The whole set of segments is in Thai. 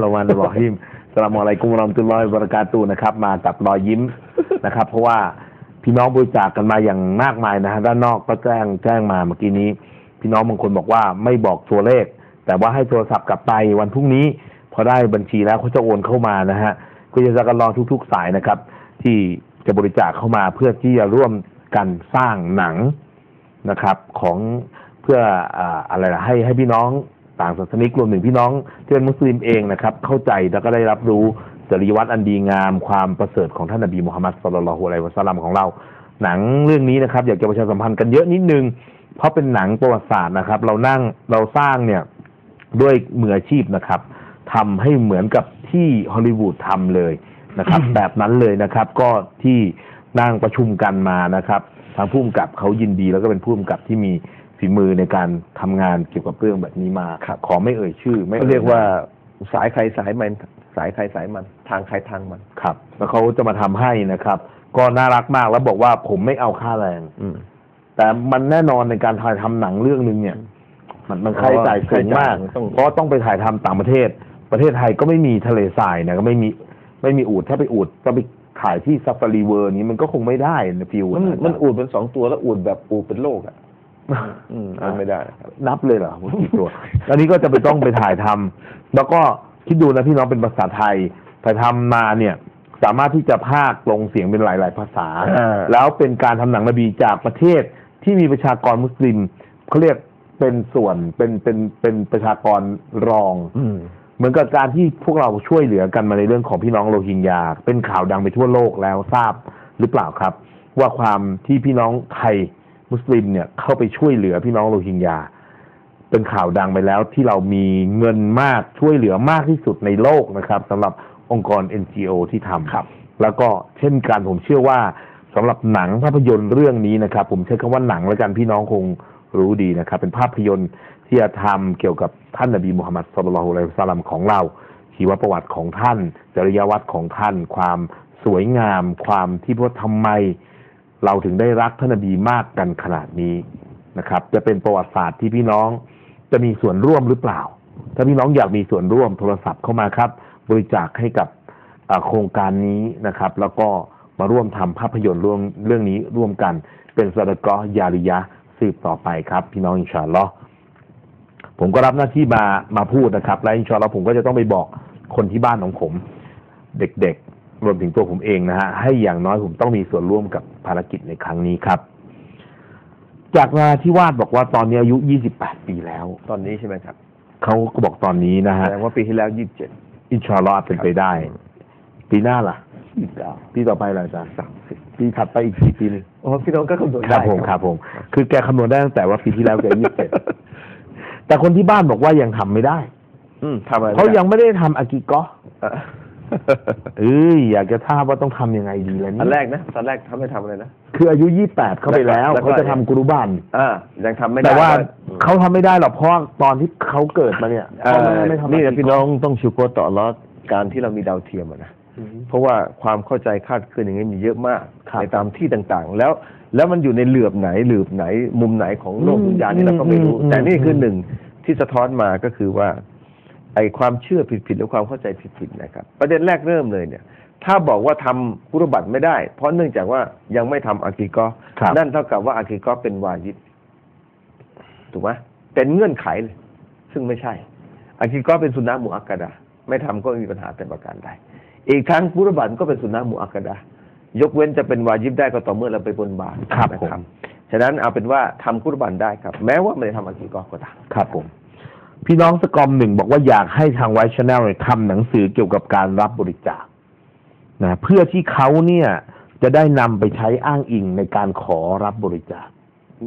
เรามานรอกฮิมสลามอะไรกุมรอมตุลลอยบรากาตูนะครับ มากับรอยยิ้มนะครับ เพราะว่าพี่น้องบริจาคกันมาอย่างมากมายนะฮะด้านนอกก็แจ้งแจ้งมาเมื่อกี้นี้ พี่น้องบางคนบอกว่าไม่บอกตัวเลข แต่ว่าให้โทรศัพท์กลับไปวันพรุ่งนี้ พอได้บัญชีแล้วเขาจะโอนเข้ามานะฮะก็จะกันรอทุก ๆ สายนะครับ ที่จะบริจาคเข้ามาเพื่อที่จะร่วมกันสร้างหนังนะครับ ของเพื่อออะไรล่ะให้ให้พี่น้อง ต่างศาสนิกรวมถึงพี่น้องที่เป็นมุสลิมเองนะครับ เข้าใจแล้วก็ได้รับรู้จริยวัตรอันดีงามความประเสริฐของท่านนบีมุฮัมมัดสุลลัลลอฮุอะลัยฮิวะสัลลัมของเรา หนังเรื่องนี้นะครับ อยากจะประชาสัมพันธ์กันเยอะนิดนึง เพราะเป็นหนังประวัติศาสตร์นะครับ เรานั่งเราสร้างเนี่ยด้วยมืออาชีพนะครับทำให้เหมือนกับที่ฮอลลีวูดทำเลยนะครับ แบบนั้นเลยนะครับ ก็ที่นั่งประชุมกันมานะครับทางผู้กำกับเขายินดีแล้วก็เป็นผู้กำกับที่มี ฝีมือในการทำงานเกี่ยวกับเรื่องแบบนี้มาครับขอไม่เอ่ยชื่อ ไม่เขาอ่เรียกว่าสายใครสายมันสายใครสายมัน ทางใครทางมันครับ แล้วเขาจะมาทำให้นะครับ ก็น่ารักมากแล้วบอกว่าผมไม่เอาค่าแรง อืมแต่มันแน่นอนในการถ่ายทำหนังเรื่องหนึ่งเนี่ย มันมันค่าใช้จ่ายสูงมากค่าใช้จ่ายมันต้องเพราะต้องไปถ่ายทำต่างประเทศ ประเทศไทยก็ไม่มีทะเลทรายนะก็ไม่มีไม่มีอูดถ้าไปอูดก็ไปถ่ายที่ซัฟฟารีเวิร์นี้มันก็คงไม่ได้นะฟิวมันมันอูดเป็นสองตัวแล้วอูดแบบอูดเป็นโลกอะอื มมันไม่ได้ครับนับเลยเหรอว่ากี่ตัว อันนี้ก็จะไปต้องไปถ่ายทำแล้วก็คิดดูนะพี่น้องเป็นภาษาไทยถ่ายทำมาเนี่ย สามารถที่จะพากย์ลงเสียงเป็นหลาย ๆ ภาษา อ่า แล้วเป็นการทำหนังนบีจากประเทศที่มีประชากรมุสลิมเขาเรียกเป็นส่วนเป็นเป็นเป็นประชากรรอง อืม เหมือนกับการที่พวกเราช่วยเหลือกันมาในเรื่องของพี่น้องโรฮิงญาเป็นข่าวดังไปทั่วโลกแล้วทราบหรือเปล่าครับ ว่าความที่พี่น้องไทย มุสลิมเนี่ยเข้าไปช่วยเหลือพี่น้องโรฮิงญาเป็นข่าวดังไปแล้วที่เรามีเงินมากช่วยเหลือมากที่สุดในโลกนะครับสำหรับองค์กร NGO ที่ทำครับ แล้วก็เช่นกันผมเชื่อว่าสำหรับหนังภาพยนตร์เรื่องนี้นะครับ ผมใช้คำว่าหนังแล้วกันพี่น้องคงรู้ดีนะครับ เป็นภาพยนตร์ที่จะทำเกี่ยวกับท่านนบีมุฮัมมัดสุลลัลลอฮุอะลัยฮิวะสัลลัมของเราชีวประวัติของท่านจริยวัตรของท่าน ความสวยงาม ความที่ว่าทำไม เราถึงได้รักท่านนบีมากกันขนาดนี้นะครับ จะเป็นประวัติศาสตร์ที่พี่น้องจะมีส่วนร่วมหรือเปล่า ถ้าพี่น้องอยากมีส่วนร่วมโทรศัพท์เข้ามาครับ บริจาคให้กับโครงการนี้นะครับ แล้วก็มาร่วมทำภาพยนตร์ร่วมเรื่องนี้ร่วมกัน เป็นสะดะเกาะห์ยาริยะสืบต่อไปครับ พี่น้องอินชาอัลลอฮ์ผมก็รับหน้าที่มามาพูดนะครับ และอินชาอัลลอฮ์ผมก็จะต้องไปบอกคนที่บ้านของผม เด็กๆ รวมถึงตัวผมเองนะฮะให้อย่างน้อยผมต้องมีส่วนร่วมกับภารกิจในครั้งนี้ครับ จากนาที่วาดบอกว่าตอนนี้อายุ 28 ปีแล้ว ตอนนี้ใช่ไหมครับเขาก็บอกตอนนี้นะแสฮะดงว่าปีที่แล้วยี่สิบเจ็ดอินชาอัลลอฮ์เป็นไปได้ ปีหน้าล่ะยี่สิบเก้าปีต่อไปล่ะอาจารย์สามสิบปีถัดไปอีกกี่ปีหนึงโอ้พี่น้องก็คำนวณครับได้ผมครับผมคือแกคำนวณได้ตั้งแต่ว่าปีที่แล้วแกยี่สิบเจ็ดแต่คนที่บ้านบอกว่ายังทำไม่ได้ อืมทำอะไรเขายังไม่ได้ทำอากิโกะเออ เอ้ยอยากจะทราบว่าต้องทำยังไงดีแล้วอันนี่แรกนะตอนแรกทำไม่ทำอะไรนะ คืออายุยี่แปดเข้าไปแล้วแล้วก็ เขาจะทำกุรุบันอ่ายังทำไม่ได้แต่ว่าก็ เขาทำไม่ได้หรอกเพราะว่าตอนที่เขาเกิดมาเนี่ยเอ่พ่ออแม่ไม่ทำนี่นะอากิพี่โกะน้องต้องชูโกรต่ออัลลอฮ์การที่เรามีดาวเทียมอะนะอืม เพราะว่าความเข้าใจคาดเคลื่อนอย่างนี้มีเยอะมากครับในตามที่ต่างๆ แล้วแล้วมันอยู่ในเหลือบไหนเหลือบไหน มุมไหนของโลกอืมวิญญาณนี่เราก็ไม่รู้ อืมแต่นี่คืออืมหนึ่งที่สะท้อนมาก็คือว่า ไอ้ความเชื่อผิดๆหรือความเข้าใจผิดๆนะครับ ประเด็นแรกเริ่มเลยเนี่ย ถ้าบอกว่าทำกุรบัตรไม่ได้ เพราะเนื่องจากว่ายังไม่ทำอากีกอครับนั่นเท่ากับว่าอากีกอเป็นวาญิบถูกไหมเป็นเงื่อนไขเลย ซึ่งไม่ใช่อากีกอเป็นสุนนะมุอักกะดะห์ไม่ทำก็ไม่มีปัญหาแต่ประการใดอีกทั้งกุรบันก็เป็นสุนนะมุอักกะดะห์ยกเว้นจะเป็นวาญิบได้ก็ต่อเมื่อเราไปบนบานครับนะผมฉะนั้นเอาเป็นว่าทำกุรบันได้ครับ แม้ว่าไม่ได้ทำอากีกอก็ตามครับผม พี่น้องสกอมหนึ่งบอกว่าอยากให้ทางไวชแนลเนี่ยทำหนังสือเกี่ยวกับการรับบริจาคนะเพื่อที่เขาเนี่ยจะได้นำไปใช้อ้างอิงในการขอรับบริจาค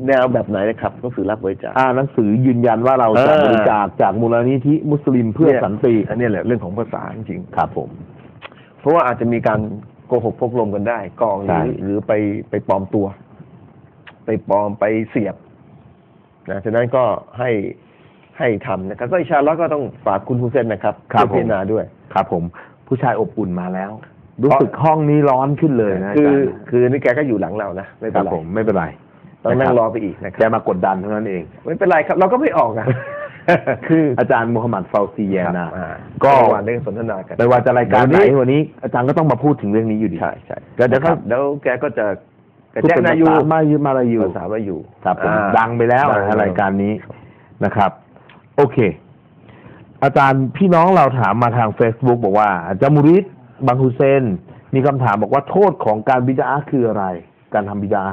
แนวแบบไหนนะครับก็คือรับบริจาคอ่าหนังสือยืนยันว่าเราจะเออบริจาคจากมูลนิธิมุสลิมเพื่อสันติอันนี้แหละเรื่องของภาษาจริงครับผมๆเพราะว่าอาจจะมีการโกหกพกลมกันได้กองหใช่รือหรือไปไปปลอมตัว ไปปลอมไปเสียบนะฉะนั้นก็ให้ ให้ทำนะครับก็อินชาอัลลอฮ์ก็ต้องฝากคุณฮูเซนนะครับครับเพื่อพิจารณาด้วย ครับผมผู้ชายอบอุ่นมาแล้ว รู้สึกห้องนี้ร้อนขึ้นเลยนะคืออาจารย์คือนี่แกก็อยู่หลังเรานะไม่คเป็รันบไรผมไม่เป็นไรต้องนั่ะงคบรอไปอีกนะคแกรับมากดดันเท่านั้นเอง ไม่เป็นไรครับ เราก็ไม่ออกอะคืออาจารย์มูฮัมหมัดฟาวซีแยครับนะ อ่าก็เมื่อวานได้สนทนากัน ไม่ว่าจะรายการไหนเดี๋ยววันนี้ อาจารย์ก็ต้องมาพูดถึงเรื่องนี้อยู่ดี ใช่ใช่แล้วเดี๋ยวครัเขาบเดี๋ยวแกก็จะแกพูดแจ้งเป็นนายูภษมายุมาลายูภาษามาอยู่ครับผมอ่า ดังไปแล้วดังรายการนี้นะครับ โอเค อาจารย์พี่น้องเราถามมาทาง Facebook บอกว่าอาจารย์มุริดบังฮุเซน มีคำถามบอกว่าโทษของการบิดาคืออะไร การทำบิดา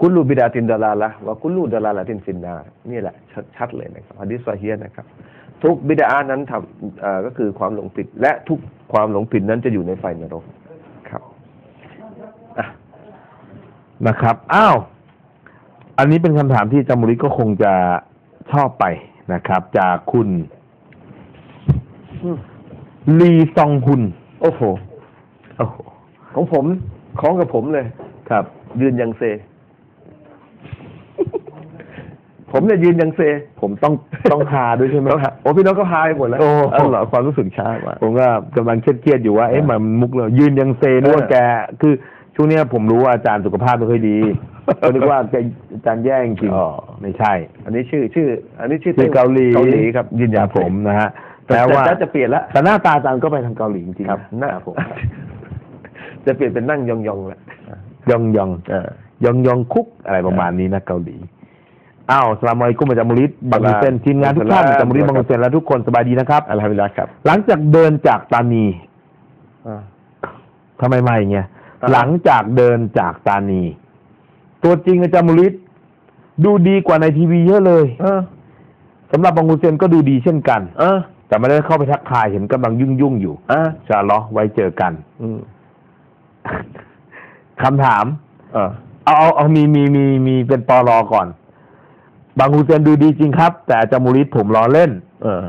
คุลูบิดาตินดาลาละว่าคุลูดาลาละตินฟินนานี่แหละชัดชัดเลยนะครับฮะดิษซอฮียนะครับ ทุกบิดานั้นทำก็คือความหลงผิด และทุกความหลงผิดนั้นจะอยู่ในไฟนรกครับนะครับอ้าวอันนี้เป็นคำถามที่จามุริดก็คงจะชอบไป นะครับ จากคุณลีซองฮุนโอ้โหโอ้โหของผมของกับผมเลย ครับ ยืนยังเซ ผมเนี่ยยืนยังเซ ผมต้องต้องหาด้วยใช่ไหมต้องหาโอ้พี่น้องก็พายหมดแล้วโอ้เอาเหรอความรู้สึกช้ากว่า ผมก็กำลังเครียดๆอยู่ว่าเอ๊ะเออมันมุกเลยยืนยังเซนึกว่าเออแก คือช่วงเนี้ยผมรู้ว่าอาจารย์สุขภาพไม่ค่อยดีก็นึกว่าแกอาจารย์แย่จริงอ๋อๆ ไม่ใช่ อันนี้ชื่อชื่อ อันนี้ชื่อที่เกาหลีเกาหลีครับยืนยันผมนะฮะแต่แต่ว่าว่าจะเปลี่ยนละแต่หน้าตาอาจารย์ก็ไปทางเกาหลีจริงๆครับนะน่าผมจะเปลี่ยนเป็นนั่งยองๆแล้วยองยองเออยองยองคุกอะไรประมาณนี้นะเกาหลีอ้าวสลามอะลัยกุมอาจารย์มุริดบังกุเซนทีมงานทุกท่านอาจารย์มุริดบังกุเซนและทุกคนสบายดีนะครับอัลฮัมดุลิลลาห์ครับ หลังจากเดินจากตานีอ่าทำไมไม่เงี้ยอ่าหลังจากเดินจากตานี ตัวจริงอาจารย์มุริด ดูดีกว่าในทีวีเยอะเลยเออสำหรับบังกุเซนก็ดูดีเช่นกัน เออแต่ไม่ได้เข้าไปทักทายเห็นกำลังยุ่งยุ่งๆอยู่อ่าชาลอไว้เจอกันอืมคำถาม เออเอาเอาเอามีมีมีมีเป็นปอลอก่อน บางฮุเซนดูดีจริงครับ แต่อาจารย์มูริดผมล้อเล่น เออ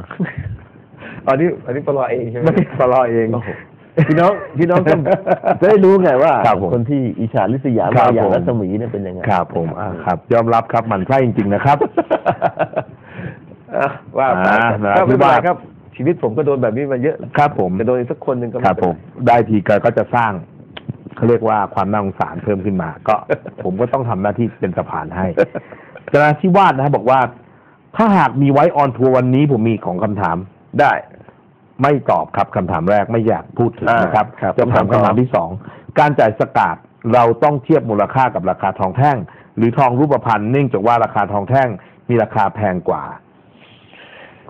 อันนี้อันนี้ปลอเองใช่ไหมไม่ได้ปลอเองโโห พี่น้องพี่น้องก็จะได้รู้ไงว่าครับผมคนที่อิจฉาริษยาครับมาอย่างผม รัศมีเนี่ยเป็นยังไงครับผมอ่าครับ ยอมรับครับมันใช่จริง ๆ นะครับ อะว่าไปอ่าก็ไม่เป็นไรว่าครับ ชีวิตผมก็โดนแบบนี้มาเยอะครับผม จะโดนอีกสักคนหนึ่งก็คไม่รับเป็นผไรมได้ทีก็ก็จะสร้างเขาเรียกว่าความน่าสงสารเพิ่มขึ้นมา ก็ ผมก็ต้องทำหน้าที่เป็นสะพานให้จนาที่วาดนะครับบอกว่า ถ้าหากมีไว้ออนทัวร์วันนี้ผมมีของคำถาม ได้ ไม่ตอบครับคำถามแรกไม่อยากพูดถึงอ่านนะครับครับจะถามคำถามคำถามที่สองการจ่ายสกาดเราต้องเทียบมูลค่ากับราคาทองแท่ง หรือทองรูปพรรณเนื่องจากว่าราคาทองแท่งมีราคาแพงกว่า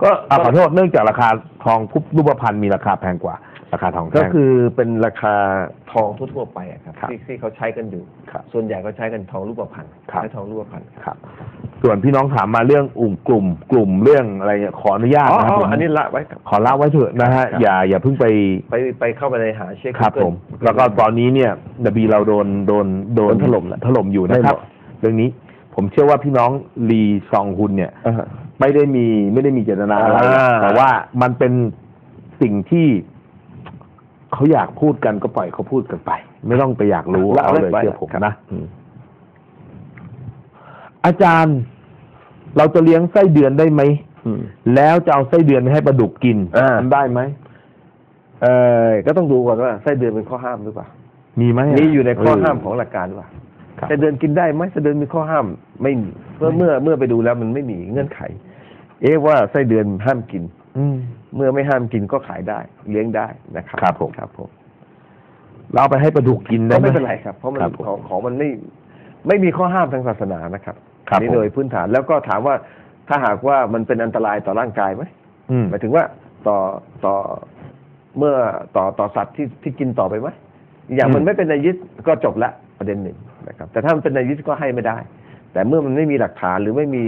ก็อะขอโทษเนื่องจากราคาทองรูปพรรณมีราคาแพงกว่า ราคาทองก็แท่ง คือเป็นราคาทองทั่วๆไปอะครับครับที่ที่เขาใช้กันอยู่ ครับส่วนใหญ่ก็ใช้กันทองรูปพรรณครับ ใช้ทองรูปพรรณครับส่วนพี่น้องถามมาเรื่องอุ่มกลุ่ม กลุ่มเรื่องอะไรเนี่ยขออนุญาตอ๋อนะครับอ๋อผมอันนี้ละไว้ครับ ขอเล่าไว้เถอะนะฮะครับอย่าอย่าเพิ่งไปไปไปเข้าไปในหาเช็ค ครับผม แล้วก็ตอนนี้เนี่ยนบีเราโดนโดนโดนโดนถล่มแล้วถล่มอยู่นะครับ ไม่เหมาะ เรื่องนี้ผมเชื่อว่าพี่น้องลีซองฮุนเนี่ยอ่าฮะไม่ได้มีไม่ได้มีเจตนาอะไรอ่า แต่ว่ามันเป็นสิ่งที่ เขาอยากพูดกันก็ปล่อยเขาพูดกันไป ไม่ต้องไปอยากรู้ละเอาเลยไว้เชื่อผมครับนะอืมอาจารย์เราจะเลี้ยงไส้เดือนได้ไหมอืมแล้วจะเอาไส้เดือนให้ปลาดุกกินอ่าทำได้ไหมเอ่อก็ต้องดูก่อนว่าไส้เดือนเป็นข้อห้ามหรือเปล่ามีไหมมีอยู่ในข้อห้ามของหลักการหรือเปล่าครับไส้เดือนกินได้ไหมไส้เดือนมีข้อห้ามไม่มีเมื่อเมื่อเมื่อไปดูแล้วมันไม่มีเงื่อนไข เอ๊ะว่าไส้เดือนห้ามกินอืม เมื่อไม่ห้ามกินก็ขายได้ เลี้ยงได้นะครับครับผมครับผมเราเอาไปให้ปลาดุกกินได้ก็ไหมไม่เป็นไรครับ เพราะมันครับผมของของมันไม่ไม่มีข้อห้ามทางศาสนานะครับครับอันนี่ผมโดยพื้นฐานแล้วก็ถามว่าถ้าหากว่ามันเป็นอันตรายต่อร่างกายไหมอืมหมายถึงว่าต่อต่อเมื่อต่อต่อสัตว์ที่ที่กินต่อไปไหมอย่างอืมมันไม่เป็นนายิสก็จบละประเด็นหนึ่งนะครับ แต่ถ้ามันเป็นนายิสก็ให้ไม่ได้ แต่เมื่อมันไม่มีหลักฐานหรือไม่มี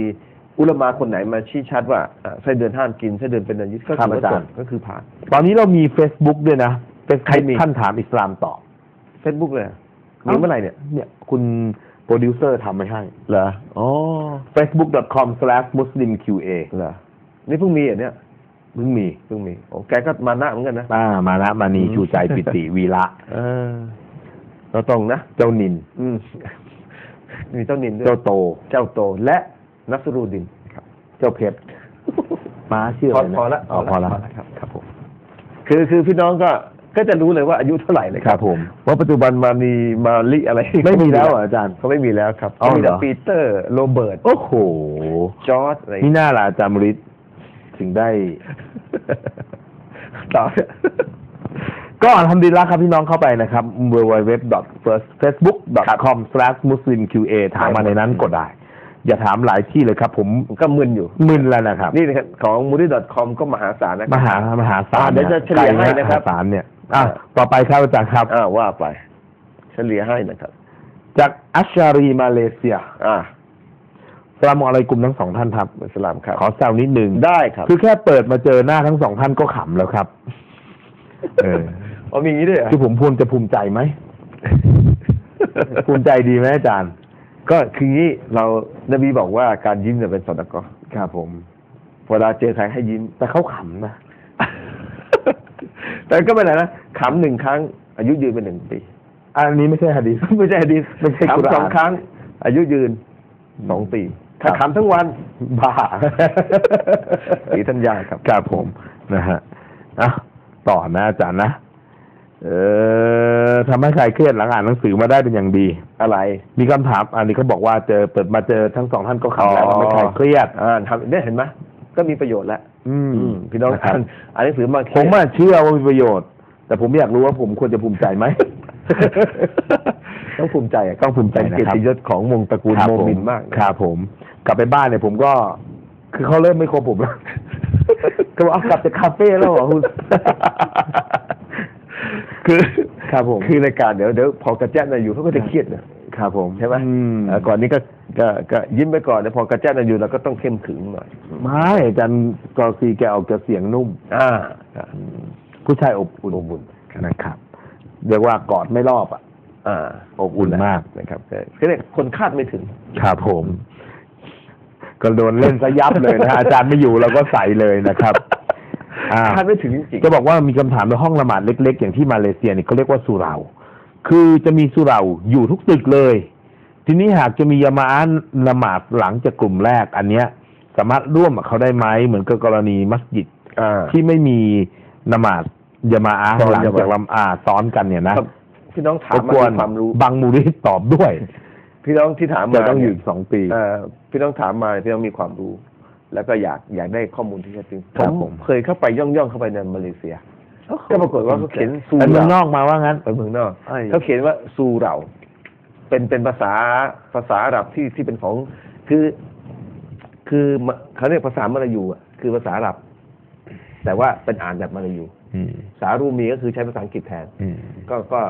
อุลามาคนไหนมาชี้ชัดว่าอะไส้เดือนห้ามกินไส้เดือนเป็นนายิสก็ครับถือว่าอาจจารบย์ ก็คือผ่าน ตอนนี้เรามี Facebook ด้วยนะเป็นใครมี ท่านถามอิสลามตอบเฟซบุ๊กเลยเหรอมีเมื่อไหร่เนี่ยเนี่ยคุณโปรดิวเซอร์ทำไว้ให้ เหรออ๋อ facebook.com/muslimqa เหรอนี่เพิ่งมีอะเนี่ยเพิ่งมีเพิ่งมีโอ้แกก็มานะเหมือนกันนะ อ่ามานะมานีอืม ชูใจปิติวีระเออเราตรงนะ เจ้านิน อืม มีเจ้านินด้วยเจ้าโต เจ้าโตและ นัสรูดินครับเจ้าเพชรมาชื่อพออะไรนะพอละอ๋อพอละครับครับผมคือคือพี่น้องก็ก็จะรู้เลยว่าอายุเท่าไหร่เลยครับผมว่าปัจจุบันมามีมาลิอะไรไม่มีแล้วเหรออาจารย์เขาไม่มีแล้วครับอ๋อเขามีแต่เหรอปีเตอร์โรเบิร์ตโอ้โหจอร์ดอะไรนี่น่าล่ะอาจารย์มริตถึงได้ต่อก็ทำดีแล้วครับพี่น้องเข้าไปนะครับ www.facebook.com/muslimqa ถามมาในนั้นก็ได้ อย่าถามหลายที่เลยครับ ผมก็มึนอยู่ มึนแล้วนะครับ นี่นะครับของ m o o d y c o m ก็มหาศาลนะคมรับ หามหาศาลอ่าเดี๋ยวจะเฉลี่ยให้นะครับ มหาศาลเนี่ยอะต่อไปครับอาจารย์ครับ อ่าว่าไป เฉลี่ยให้นะครับ จากอัชชารีมาเลเซียอ่าสลามอะไรกลุ่มทั้งสองท่านครับ อิสลามครับ ขอแซวนิดนึงได้ครับคือแค่เปิดมาเจอหน้าทั้งสองท่านก็ขำแล้วครับ เอออ๋อมีอย่างนี้ด้วยเหรอที่ผมพูดจะภูมิใจไหม ภูมิใจดีไหมอาจารย์ ก็คืองี้เรานบีบอกว่าการยิ้มเนี่ยเป็นสดกอครับผมเวลาเจอใครให้ยิ้ม แต่เขาขำนะ แต่ก็ไม่เป็นไรนะขำหนึ่งครั้ง อายุยืนเป็นหนึ่งปี อันนี้ไม่ใช่ฮะดีษไม่ใช่ดีไม่ใช่กุรอานขำสองครั้ง อายุยืนสองปี ถ้าครับขำทั้งวันบ้าสีธัญญาครับครับผมนะฮะอะต่อนะอาจารย์นะ เออทำให้ใครเครียดหลังอ่านหนังสือมาได้เป็นอย่างดี อะไร มีคำถาม อันนี้เขาบอกว่าเจอเปิดมาเจอทั้งสองท่านก็ขำแล้วอ๋อทำให้ใครเครียดอ่าทำเนี่ยเห็นไหมก็มีประโยชน์แล้วอืมอืมพี่น้องะครับอ่านอ่านหนังสือมาเคผรียมดว่าเชื่อว่ามีประโยชน์ แต่ผมอยากรู้ว่าผมควรจะภูมิใจไหมต้องภูมิใจอะต้องภูมิใจเป็นนะเกียรครับติยศของวงตระกูลครับโมผมินมากครับผม กลับไปบ้านเนี่ยผมก็ คือเขาเริ่มไม่คบผมแล้วก็บอกเอากลับจากคาเฟ่แล้วเหรอคุณ คือครับผมคือรายการเดี๋ยวเดี๋ยวพอกระแจ้นาอยู่เขาก็จะเครียดนะครับผมใช่ไหมอืมเอ่อก่อนนี้ก็ก็ก็ยิ้มไปก่อนเดี๋ยวพอกระแจ้นาอยู่เราก็ต้องเข้มขึงหน่อยไม่อาจารย์กอซีแกออกจะเสียงนุ่ม อ่าผู้ชายอบอุ่นอบอุ่นนะครับเรียกว่ากอดไม่รอบอะอ่าอบอุ่นมากนะครับก็เรียกคนคาดไม่ถึงครับผมก็โดนเล่นซะยับเลยนะฮะอาจารย์ไม่อยู่เราก็ใส่เลยนะครับ อ่า คาดไม่ถึงจริงจะบอกว่ามีคำถามในห้องละหมาดเล็ก ๆ อย่างที่มาเลเซียเนี่ยเขาเรียกว่าสุเหรา คือจะมีสุเหราอยู่ทุกตึกเลย ทีนี้หากจะมียามาอะห์ละหมาดหลังจากกลุ่มแรก อันเนี้ย สามารถร่วมกับเขาได้ไหมเหมือนกับกรณีมัสยิดๆอ่า ที่ไม่มีละหมาดยามาอะห์ซ้อนหลังยามาจากลำอาซ้อนกันเนี่ยนะครับพี่น้องถามรบมากวนมีความรู้บางมูริสตอบด้วยพี่น้องที่ถามจะมาต้องอยู่เนี่อีกสองปี เอ่อพี่น้องถามมาพี่น้องมีความรู้ แล้วก็อยากอยากได้ข้อมูลที่แท้จริงครับผมเคยเข้าไปย่องย่องๆเข้าไปในมาเลเซียก็ปรากฏว่าเขาเขียนซูไปเมืองนเราอกมาว่างั้นไปเมืองนอกเอ้ยเขาเขียนว่าซูเรา เป็นเป็นภาษาภาษาอาหรับที่ที่เป็นของ คือ คือมะเขาเรียกภาษามลายูอะคือภาษาอาหรับ แต่ว่าเป็นอ่านแบบมลายูอืมภาษารูมีก็คือใช้ภาษาอังกฤษแทนอืมก็ก็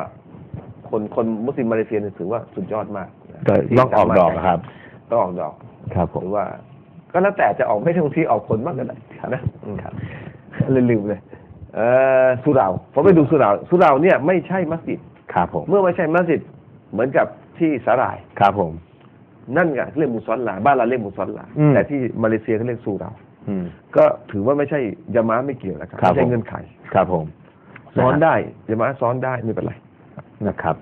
คนคนมุสลิมมาเลเซียเนี่ยถือว่าสุดยอดมากนะก็ต้องออกดอกครับ ต้องออกดอกครับผหมรือว่า ก็แล้วแต่จะออกไม่ใช่บางทีออกผลมากก็ได้นะอืมเลยลืมเลยเออสุเหราผมไปดูสุเหราสุเหราเนี่ยไม่ใช่มัสยิดครับผมเมื่อไม่ใช่มัสยิดเหมือนกับที่สาหร่ายครับผม นั่นไงเรียกมุสลาบ้านเราเรียกมุสลาอืมแต่ที่มาเลเซียเขาเรียกสุเหราอืมก็ถือว่าไม่ใช่ยามาไม่เกี่ยวนะครับครับไม่ใช่ผมเงื่อนไขครับผมซ้อนนะฮะได้ยามาซ้อนได้ไม่เป็นไรนะครับ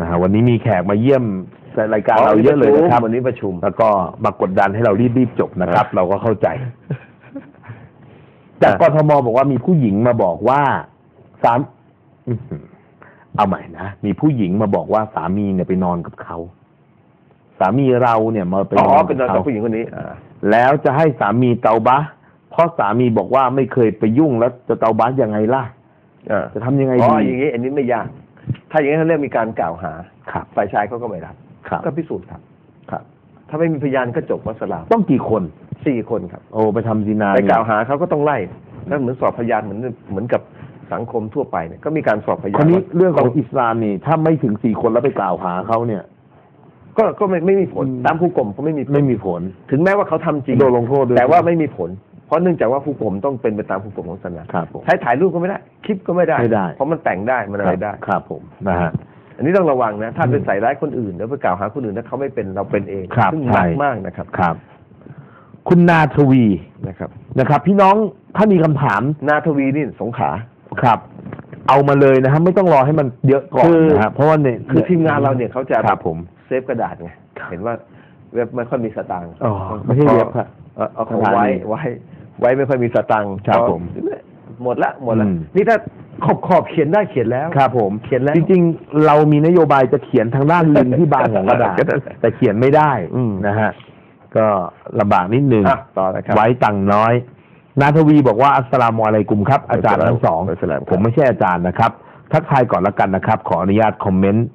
นะฮะวันนี้มีแขกมาเยี่ยม รายการเราเยอะเลยนะครับวันนี้ประชุม แล้วก็มากดดันให้เรารีบๆจบนะครับ เราก็เข้าใจ จากกทมบอกว่ามีผู้หญิงมาบอกว่าสามอื้อหือเอาใหม่นะมีผู้หญิงมาบอกว่าสามีเนี่ยไปนอนกับเขาสามีเราเนี่ยมาไปอ๋นออนเป็นนกัอนบกับเขาผู้หญิงคนนี้อ่าแล้วจะให้สามีเตาบะเพราะสามีบอกว่าไม่เคยไปยุ่งแล้วจะเตาบะยังไงล่ะอ่าจะทำยังไงอ๋ดีออย่างนี้ อันนี้ไม่ยาก ถ้าอย่างนี้เขาเรียกมีการกล่าวหาครับฝ่ายชายเขาก็ไม่รับ ครับ ก็พิสูจน์ครับ ครับ ถ้าไม่มีพยานก็จบวัสลามต้องกี่คนสี่คนครับ โอ้ไปทำซีนาไปเนี่ยกล่าวหาเขาก็ต้องไล่แล้วเหมือนสอบพยานเหมือนเหมือนกับสังคมทั่วไปเนี่ยก็มีการสอบพยานคนนี้ว่าเรื่องของอิสลามนี่ ถ้าไม่ถึงสี่คนแล้วไปกล่าวหาเขาเนี่ย ก็ก็ไม่ไม่มีผลอืมตามผู้กรมก็ไม่มีผลไม่มีผล ถึงแม้ว่าเขาทำจริงโดนลงโทษด้วยแต่ว่าไม่มีผลเพราะเนื่องจากว่าผู้กรมต้องเป็นไปตามผู้กรมของศาสนาครับผมใช้ถ่ายรูปก็ไม่ได้ คลิปก็ไม่ได้ไม่ได้ เพราะมันแต่งได้มันอะไรได้ครับผมนะฮะ อันนี้ต้องระวังนะ ถ้าไปใส่ร้ายคนอื่น แล้วไปกล่าวหาคนอื่นแล้วเขาไม่เป็นเราเป็นเองครับซึ่งหใช่นักมากนะครับครับ คุณนาทวีนะครับ นะครับ พี่น้องถ้ามีคำถามนาทวีนี่สงขลาครับ เอามาเลยนะครับ ไม่ต้องรอให้มันเยอะก่อนคือนะครับเพราะว่าเนี่ยคือทีมงานเราเนี่ยเขาจะครับผมเซฟกระดาษไงเห็นว่าเว็บไม่ค่อยมีสตางค์อ๋อไม่ใช่เว็บครับเออเอาของสถานีไว้ไว้ ไว้ไม่ค่อยมีสตังค์ครับพอผมหมดละหมดละอืมนี่ถ้า ขอบขอบเขียนได้เขียนแล้ว ครับผมเขียนแล้ว จริงๆ เรามีนโยบายจะเขียนทางด้านลิงที่บางของกระดาษก็นั่นแหละแต่เขียนไม่ได้อืมนะฮะก็ลำบากนิดนึงอะต่อนะครับไว้ตังค์น้อย นาทวีบอกว่าอัสสลามุอะลัยกุมครับ อาจารย์ทั้งสองอัสสลามุผมไม่ใช่อาจารย์นะครับ ทักทายก่อนละกันนะครับ ขออนุญาตคอมเมนต์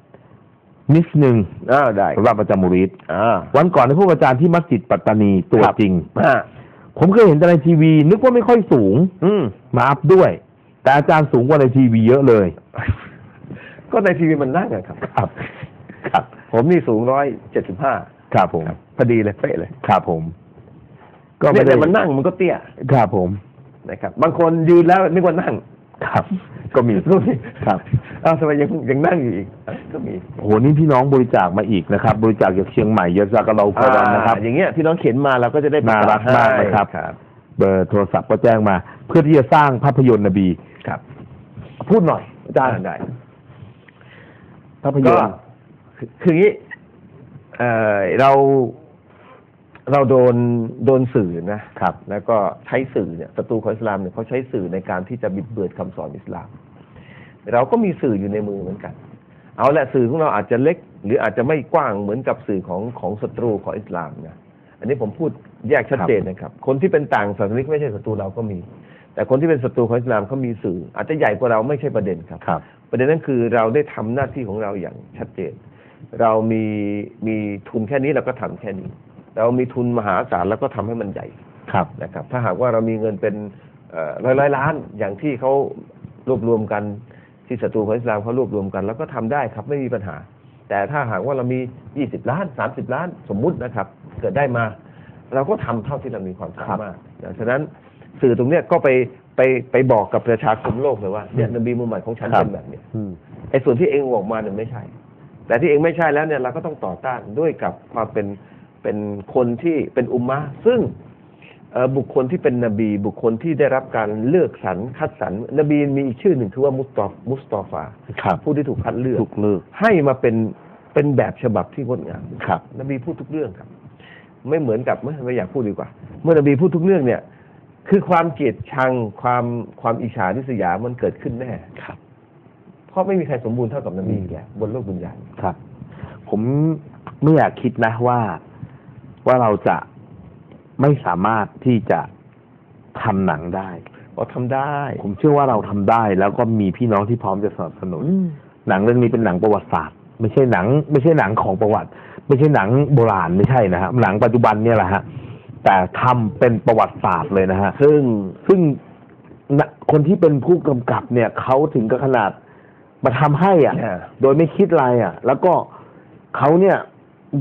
นิดนึงอ่าได้สำหรับอาจารย์มุริดอ่าวันก่อนที่ผู้อาจารย์ที่มัสยิดปัตตานีตัวครับจริงอ่าผมเคยเห็นแต่ในทีวี นึกว่าไม่ค่อยสูง อืมมาอัพด้วย แต่อาจารย์สูงกว่าในทีวีเยอะเลย ก็ในทีวีมันนั่งอะครับ ครับ ครับ ผมนี่สูงร้อยเจ็ดสิบห้าครับผม พอดีเลยเป๊ะเลย ครับผม ก็เนี่ไม่ยได้แต่มันนั่งมันก็เตี้ย ครับผม นะครับ บางคนยืนแล้วนึกว่านั่ง ครับ ก็มีก็มีครับอ้าวทำไมยังยังนั่งอยู่อีกอะก็มีโหนี่พี่น้องบริจาคมาอีกนะครับ บริจาคจากเชียงใหม่ยะซากะเรากรันนะครับอ่าอย่างเงี้ยพี่น้องเขียนมาเราก็จะได้ประน่ารักมากให้นะครับครับ เบอร์โทรศัพท์ก็แจ้งมา เพื่อที่จะสร้างภาพยนตร์นบีครับ พูดหน่อยอาจารย์ได้ภาพยก็นตร์คือคืออย่างนี้เอ่อเราเราโดนโดนสื่อนะครับ แล้วก็ใช้สื่อเนี่ยศัตรูของอิสลามเนี่ยเขาใช้สื่อในการที่จะบิดเบือนคำสอนอิสลาม เราก็มีสื่ออยู่ในมือเหมือนกัน เอาละสื่อของเราอาจจะเล็ก หรืออาจจะไม่กว้างเหมือนกับสื่อของของศัตรูของอิสลามนะอันนี้ผมพูดแยกชัดเจนนะครับ คนที่เป็นต่างศาสนิกไม่ใช่ศัตรูเราก็มี แต่คนที่เป็นศัตรูของอิสลามเขามีสื่อ อาจจะใหญ่กว่าเราไม่ใช่ประเด็นครับครับประเด็นนั้นคือเราได้ทำหน้าที่ของเราอย่างชัดเจน เรามีมีทุนแค่นี้เราก็ทำแค่นี้ เรามีทุนมหาศาลแล้วก็ทำให้มันใหญ่ครับนะครับ ถ้าหากว่าเรามีเงินเป็นร้อยร้อยๆล้านอย่างที่เขารวบรวมกันที่ศัตรูของอิสลามเขารวบรวมกันแล้วก็ทำได้ครับไม่มีปัญหา แต่ถ้าหากว่าเรามี 20 ล้าน 30 ล้านสมมุตินะครับ เกิดได้มา เราก็ทำเท่าที่เรามีความสามารถนะฉะนั้น สื่อตรงเนี้ยก็ไปไปไปบอกกับประชาคมโลกเลยว่าเนี่ยนบีมุฮัมมัดของฉันครับ เป็นแบบเนี้ยอืมไอ้ส่วนที่เองบอกมาเนี่ยไม่ใช่ แต่ที่เองไม่ใช่แล้วเนี่ยเราก็ต้องต่อต้านด้วยกับความเป็นเป็นคนที่เป็นอุมมะห์ซึ่งเอ่อบุคคลที่เป็นนบี บุคคลที่ได้รับการเลือกสรรคัดสรรนบีมีอีกชื่อหนึ่งคือว่ามุสตอฟมุสตอฟา ครับผู้ที่ถูกคัดเลือก ถูกเลิกให้มาเป็นเป็นแบบฉบับที่งดงาม ครับ นบีพูดทุกเรื่องครับ ไม่เหมือนกับไม่ไม่อยากพูดดีกว่า เมื่อนบีพูดทุกเรื่องเนี่ย คือความเกลียดชังความความอิจฉาริษยามันเกิดขึ้นแน่ครับ เพราะไม่มีใครสมบูรณ์เท่ากับนบีอีกแล้วบนโลกดุนยาครับ ผมไม่อยากคิดนะว่าว่าเราจะไม่สามารถที่จะทำหนังได้เราทำได้ ผมเชื่อว่าเราทำได้ แล้วก็มีพี่น้องที่พร้อมจะสนับสนุน หนังเรื่องนี้เป็นหนังประวัติศาสตร์ ไม่ใช่หนัง ไม่ใช่หนังของประวัติ ไม่ใช่หนังโบราณไม่ใช่นะฮะหนังปัจจุบันเนี่ยแหละฮะ แต่ทำเป็นประวัติศาสตร์เลยนะฮะ ซึ่งซึ่งนะคนที่เป็นผู้กำกับเนี่ยเขาถึงกับขนาดมาทำให้อะ อ่าโดยไม่คิดอะไรอะ แล้วก็เขาเนี่ย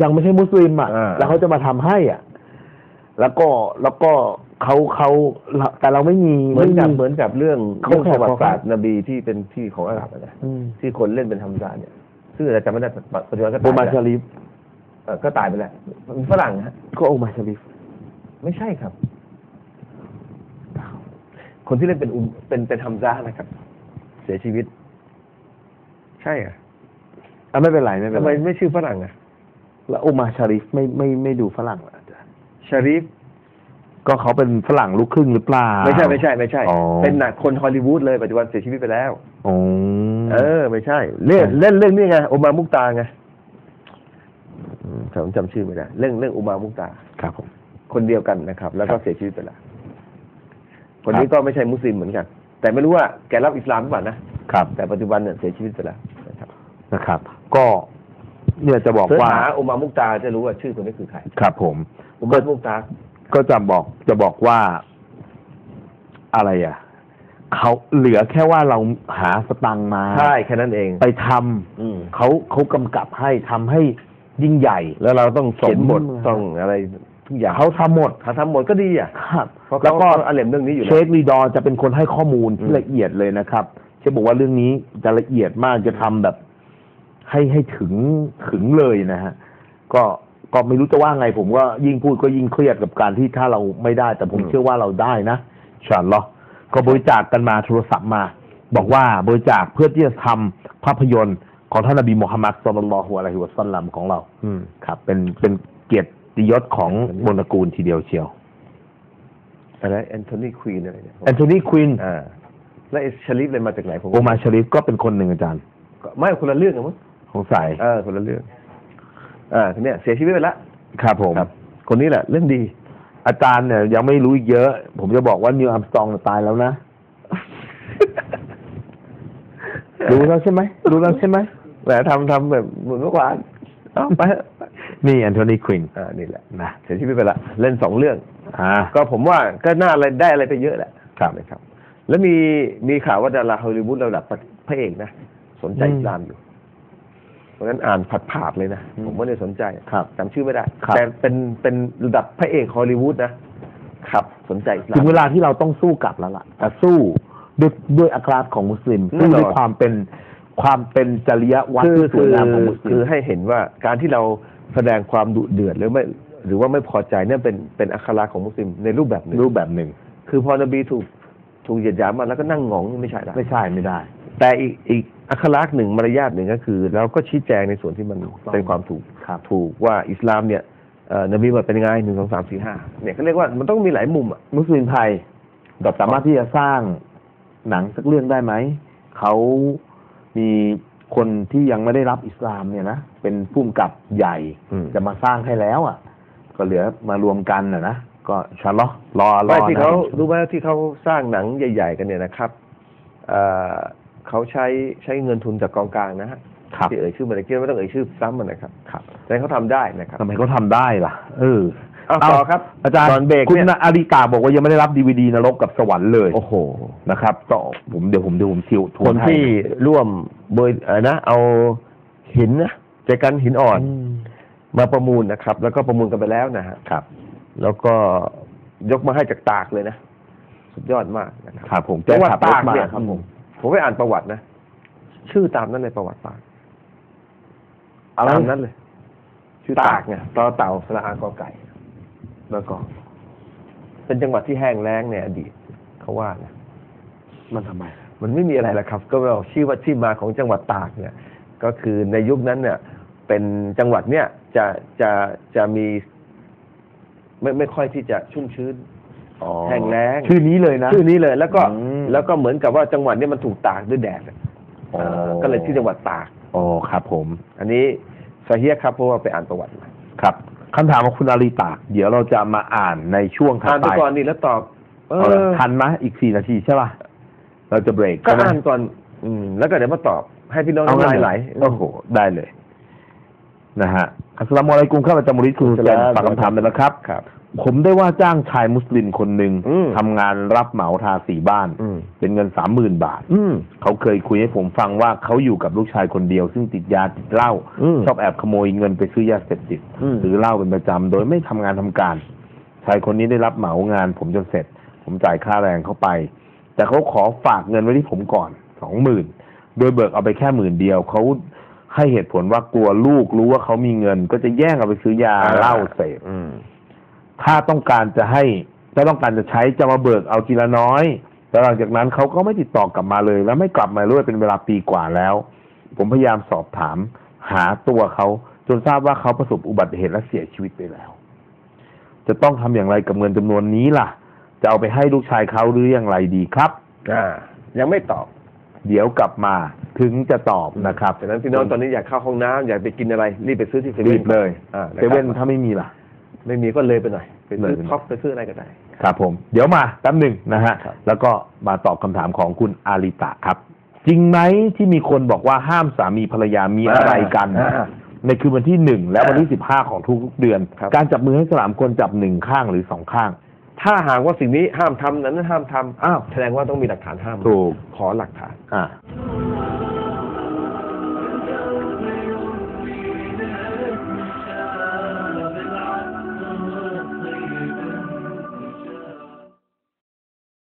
ยังไม่ใช่มุสลิมอะ อ่า แล้วเขาจะมาทำให้อะ แล้วก็แล้วก็เขาเขาแต่เราไม่มีเหมือนกับไเหมือนกับเรื่องเขาเรื่องแค่ประวัติศาสตร์นบีที่เป็นที่ของอาหรับอะนะอืมที่คนเล่นเป็นฮัมซาเนี่ยซึ่งอาจจะไม่ได้ปัจจุบันก็โอตายมาไปชาแล้วลิฟเออก็ตายไปแล้วเป็นฝรั่งฮะก็โอมาชาลิฟ ไม่ใช่ครับ คนที่เล่นเป็นอุมเป็นเป็นฮัมซานะครับ เสียชีวิต ใช่อะอะไม่เป็นไรไม่เป็นทำไมไรไม่ชื่อฝรั่งอะแล้วโอมาชาลิฟไม่ไม่ไม่ดูฝรั่งเหรออาจารย์ชาริฟก็เขาเป็นฝรั่งลูกครึ่งหรือเปล่า ไม่ใช่ไม่ใช่ไม่ใช่ อ๋อ เป็นหนักคนฮอลลีวูดเลยปัจจุบันเสียชีวิตไปแล้วอ๋อเออ ไม่ใช่เล่นเล่นเรื่องนี้ไงอุมามุกตาไงอืมผมจำชื่อไม่ได้เรื่องเรื่องอุมามุกตา ครับผม คนเดียวกันนะครับ แล้วก็ครับเสียชีวิตไปแล้วคนนี้ก็ไม่ใช่มุสลิมเหมือนกัน แต่ไม่รู้ว่าแกรับอิสลามหรือเปล่านะครับ แต่ปัจจุบันเนี่ยเสียชีวิตไปแล้วนะครับนะครับ ก็เนี่ยจะบอกเสิร์ชว่าหาอุมามุกตาจะรู้ว่าชื่อคนนี้คือใครครับ ผมอุมามุกตา ก็จะบอกจะบอกว่าอะไรอะเขาเหลือแค่ว่าเราหาสตังค์มาใช่แค่นั้นเอง ไปทำอืมเขาเขากำกับให้ทำให้ยิ่งใหญ่ แล้วเราต้องเขียนบทสมต้องอะไร ทุกอย่างเขาทำหมดเขาทำหมดก็ดีอะครับเพราะแล้วก็เขาอาเลมเรื่องนี้อยู่เชแล้วคลีดอร์จะเป็นคนให้ข้อมูลที่อืมละเอียดเลยนะครับ เชคบอกว่าเรื่องนี้จะละเอียดมากจะทำแบบ ให้ให้ถึงถึงเลยนะฮะก็ก็ไม่รู้จะว่าไง ผมก็ยิ่งพูดก็ยิ่งเครียดกับการที่ถ้าเราไม่ได้ แต่ผมเชื่อว่าเราได้นะอินชาอัลลอฮ์ก็บริจาคกันมาโทรศัพท์มา บอกว่าบริจาคเพื่อที่จะทำภาพยนตร์ของท่านนบีมุฮัมมัดสุลลัลลอฮุอะลัยฮิวะซัลลัมของเราอืมครับ เป็นเป็นเกียรติ ยศของวงตระกูลทีเดียวเชียวอะไรแอนโทนีควีนอะไรเนี่ยแอนโทนีควินอ่าแล้วไอ้ชาลิฟเลยมาจากไหนผมโอมาชาริฟก็เป็นคนหนึ่งอาจารย์ก็ไม่คนละเรื่องกันมั้งสงสัยเออคนละเรื่อง อ่าทีเนี้ยเสียชีวิตไปแล้วครับผมครับ คนนี้แหละเรื่องดี อาจารย์เนี่ยยังไม่รู้อีกเยอะ ผมจะบอกว่านิวอัมสตรองตายแล้วนะรู้แล้วใช่ไหมรู้แล้วใช่ไหมแหมทำทำแบบเหมือนเมื่อวานเอาไปเถอะ นี่แอนโทนีควินอ่านี่แหละนะเสียชีวิตไปละเล่นสองเรื่อง อ่า ก็ผมว่าก็น่าอะไรได้อะไรไปเยอะแหละครับนะครับ แล้วมีมีข่าวว่าดาราฮอลลีวูดระดับพระเอกนะ สนใจอืมอิสลามอยู่ เพราะฉะนั้นอ่านผัดผาดๆเลยนะอืมผมไม่ได้สนใจครับจำชื่อไม่ได้ครับแต่เป็นเป็นระดับพระเอกฮอลลีวูดนะครับสนใจอิสลาถึมงเวลาที่เราต้องสู้กลับแล้วล่ะแต่สู้ด้วยด้วยอัคราของมุสลิมแน่สู้นอนด้วยความเป็นความเป็นจริยวัตรคือที่สวยงามของมุสลิคืมอให้เห็นว่าการที่เรา แสดงความดุเดือดหรือไม่หรือว่าไม่พอใจเนี่ยเป็นเป็นอัคราของมุสลิมในรูปแบบหนึ่งรูปแบบหนึ่ง คือพอนบีถูกถูกเหยียดหยามมาแล้วก็นั่งหงองนี่ไม่ใช่ละไม่ใช่ไม่ได้ แต่อีกอีกอัคราหนึ่งมารยาทหนึ่งก็คือเราก็ชี้แจงในส่วนที่มันถูกต้องเป็นความถูกครับถูกว่าอิสลามเนี่ยเอ่อนบีมาเป็นยังไงหนึ่งสองสามสี่ห้าเนี่ยก็เรียกว่ามันต้องมีหลายมุมอะมุสลิมไทยสามารถที่จะสร้างหนังสักเรื่องได้ไหมเขามี คนที่ยังไม่ได้รับอิสลามเนี่ยนะเป็นผู้กำกับใหญ่อืมจะมาสร้างให้แล้ว อะ ก็เหลือมารวมกันนะนะก็อินชาอัลลอฮ์รอรไม่อที่นะเขารู้ไหมที่เขาสร้างหนังใหญ่ ๆ กันเนี่ยนะครับเอ่อเขาใช้ใช้เงินทุนจากกองกลางนะฮะครับที่เอ่ยชื่อมาตะกี้ไม่ต้องเอ่ยชื่อซ้ำมันนะครับครับแต่เขาทำได้นะครับทำไมเขาทำได้ล่ะ เออ เอาต่อครับอาจารย์ตอนเบรกคุณเนี่ยอาริกาบอกว่ายังไม่ได้รับดีวดีนรกกับสวรรค์เลยโอ้โห นะครับต่อผมเดี๋ยวผมเดี๋ยวผมทิวทคนให้ที่ร่วมโดยเอ่อนะ เอาหินนะใจกันหินอ่อนอืมมาประมูลนะครับ แล้วก็ประมูลกันไปแล้วนะฮะครับ แล้วก็ยกมาให้จากตากเลยนะ สุดยอดมากนะครับครับผมเพราะว่าแกขับรตาถกมาเนี่ยครับผมผมไปอ่านประวัตินะ ชื่อตามนั้นในประวัติตากอะไรตามนั้นเลย ชื่อตาตากกเนี่ยต่อเต่าสระอากอไก่ แล้วก็เป็นจังหวัดที่แห้งแล้งในอดีตเขาว่านะมันทำไม มันไม่มีอะไรหรอกครับ ก็บอกชื่อว่าที่มาของจังหวัดตากเนี่ย ก็คือในยุคนั้นเนี่ย เป็นจังหวัดเนี่ยจะจะจะมี ไม่ไม่ค่อยที่จะชุ่มชื้นอ๋อแห้งแล้งชื่อนี้เลยนะชื่อนี้เลย แล้วก็อืมแล้วก็เหมือนกับว่าจังหวัดเนี้มันถูกตากด้วยแดดอะอ๋อเออก็เลยที่จังหวัดตากอ๋อครับผม อันนี้ซาเฮียครับเพราะว่าไปอ่านประวัติมาครับ คำถามของคุณอารีตาก เดี๋ยวเราจะมาอ่านในช่วงถัดอ่านไปไปก่อนนี่แล้วตอบ เอเอาละอทันไหมอีกสี่นาทีใช่ป่ะ เราจะเบรกก็ใช่ไหมอ่านก่อน อืม แล้วก็เดี๋ยวมาตอบให้พี่น้องเอาน้ำงั้นลายเรไหล โอ้โห ได้เลย นะฮะอัสสลามุอะลัยกุมครับอาจารย์มุริสคุณอัสสแกลานมุฝากคำถามเลยนะครับ ครับ ผมได้ว่าจ้างชายมุสลิมคนหนึ่งอืมทำงานรับเหมาทาสีบ้าน อืม เป็นเงินสามหมื่นบาท อืม เขาเคยคุยให้ผมฟังว่าเขาอยู่กับลูกชายคนเดียว ซึ่งติดยาติดเหล้าอืมชอบแอบขโมยเงินไปซื้อยาเสพติดอืม หรือเหล้าเป็นประจำโดยไม่ทำงานทำการ ชายคนนี้ได้รับเหมางาน ผมจนเสร็จ ผมจ่ายค่าแรงเข้าไป แต่เขาขอฝากเงินไว้ที่ผมก่อนสองหมื่นโดยเบิกเอาไปแค่หมื่นเดียวเขาให้เหตุผลว่ากลัวลูกรู้ว่าเขามีเงิน ก็จะแย่งเอาไปซื้อยาเหล้าเสพ อืม ถ้าต้องการจะให้ถ้าต้องการจะใช้จะมาเบิกเอาทีละน้อย แล้วหลังจากนั้นเขาก็ไม่ติดต่อกลับมาเลย แล้วไม่กลับมาเลยเป็นเวลาปีกว่าแล้ว ผมพยายามสอบถาม หาตัวเขาจนทราบว่าเขาประสบอุบัติเหตุและเสียชีวิตไปแล้ว จะต้องทำอย่างไรกับเงินจำนวนนี้ล่ะ จะเอาไปให้ลูกชายเขาหรืออย่างไรดีครับอ่ายังไม่ตอบ เดี๋ยวกลับมาถึงจะตอบนะครับฉะนั้นพี่น้องตอนนี้อยากเข้าห้องน้ำอยากไปกินอะไรรีบไปซื้อที่เซรีเว่นบเลยอ่าะเซเว่นครับถ้าไม่มีล่ะ ไม่มีก็เลยไปหน่อยไปซื้อเลยไปหน่อยท็อปไปซื้ออะไรก็ได้ ครับผม เดี๋ยวมาแป๊บหนึ่งนะฮะครับแล้วก็มาตอบคำถามของคุณอาริตะครับ จริงไหมที่มีคนบอกว่าห้ามสามีภรรยามีอะไรกันอ่าในคืนวันที่หนึ่งและวันที่สิบห้าของทุกๆเดือนครับการจับมือให้สลามควรจับหนึ่งข้างหรือสองข้าง ถ้าหากว่าสิ่งนี้ห้ามทำนั้นห้ามทำอ้าวแสดงว่าต้องมีหลักฐานห้ามถูกขอหลักฐานอ่า